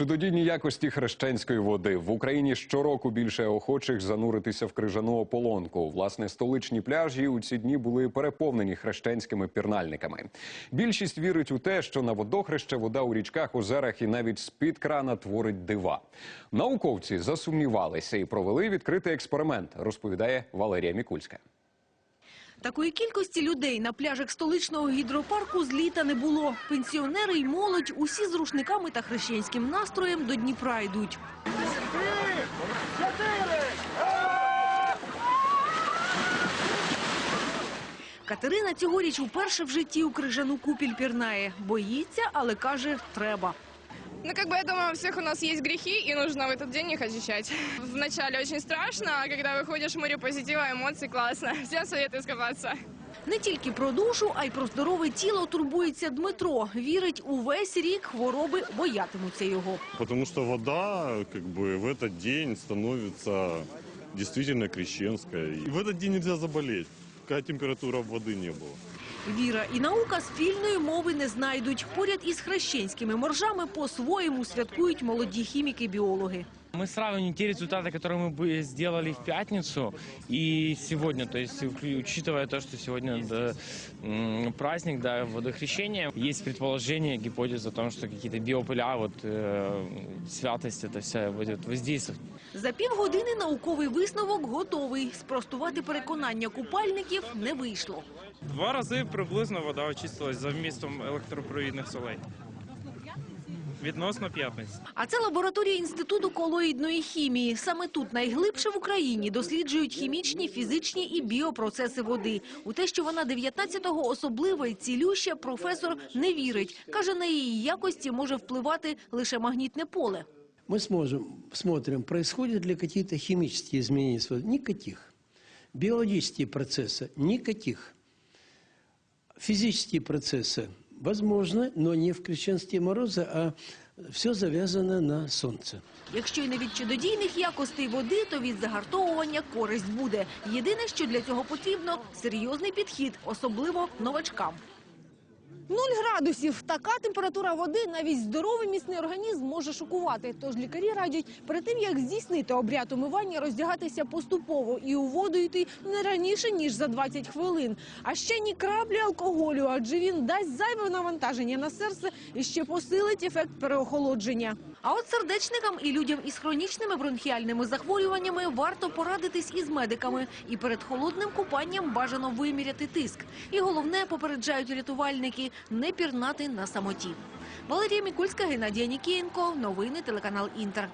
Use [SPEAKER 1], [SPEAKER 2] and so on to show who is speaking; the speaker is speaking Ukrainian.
[SPEAKER 1] Чудодійні якості хрещенської води в Україні щороку більше охочих зануритися в крижану ополонку. Власне, столичні пляжі у ці дні були переповнені хрещенськими пірнальниками. Більшість вірить у те, що на водохреще вода у річках, озерах і навіть з-під крана творить дива. Науковці засумнівалися і провели відкритий експеримент, розповідає Валерія Мікульська.
[SPEAKER 2] Такої кількості людей на пляжах столичного гідропарку з літа не було. Пенсіонери й молодь усі з рушниками та хрещенським настроєм до Дніпра йдуть. Катерина цьогоріч уперше в житті у крижану купіль пірнає. Боїться, але каже, треба.
[SPEAKER 3] Ну, как бы, я думаю, у всех у нас есть грехи, и нужно в этот день их очищать. Вначале очень страшно, а когда выходишь в море позитива, эмоций классно. Всем советую искупаться.
[SPEAKER 2] Не тільки про душу, а й про здорове тіло турбується Дмитро. Вірить, увесь рік хвороби боятимуться його.
[SPEAKER 4] Потому что вода как бы в этот день становится действительно крещенской. И в этот день нельзя заболеть, какая температура воды не было.
[SPEAKER 2] Віра і наука спільної мови не знайдуть. Поряд із хрещенськими моржами по-своєму святкують молоді хіміки-біологи.
[SPEAKER 5] Мы сравним те результаты, которые мы бы сделали в пятницу и сегодня. То есть, ук- учитывая то, что сегодня да, м, праздник да, водохрещения, есть предположение, гипотеза о том, что какие-то биопыля, вот, э, святость это вся будет воздействовать.
[SPEAKER 2] За півгодини науковий висновок готовий. Спростувати переконання купальників не вийшло.
[SPEAKER 6] Два рази приблизно вода очистилась за вмістом електропровідних солей. Відносно п'ятниці.
[SPEAKER 2] А це лабораторія інституту колоїдної хімії. Саме тут найглибше в Україні досліджують хімічні, фізичні і біопроцеси води. У те, що вона 19-го особлива і цілюща, професор не вірить. Каже, на її якості може впливати лише магнітне поле.
[SPEAKER 7] мы сможем, смотрим, происходят ли какие-то химические изменения. с водой. Никаких. Биологические процессы – никаких. Физические процессы возможны, но не в крещенстві мороза, а все зав'язане на сонце.
[SPEAKER 2] Якщо й не від чудодійних якостей води, то від загартовування користь буде. Єдине, що для цього потрібно – серйозний підхід, особливо новачкам. Нуль градусів. Така температура води навіть здоровий міцний організм може шокувати. Тож лікарі радять перед тим, як здійснити обряд умивання, роздягатися поступово і у воду йти не раніше, ніж за 20 хвилин. А ще ні краплі алкоголю, адже він дасть зайве навантаження на серце і ще посилить ефект переохолодження. А от сердечникам і людям із хронічними бронхіальними захворюваннями варто порадитись із медиками. І перед холодним купанням бажано виміряти тиск. І головне, попереджають рятувальники, не пірнати на самоті. Валерія Мікульська, Геннадія Нікієнко. Новини телеканал Інтер.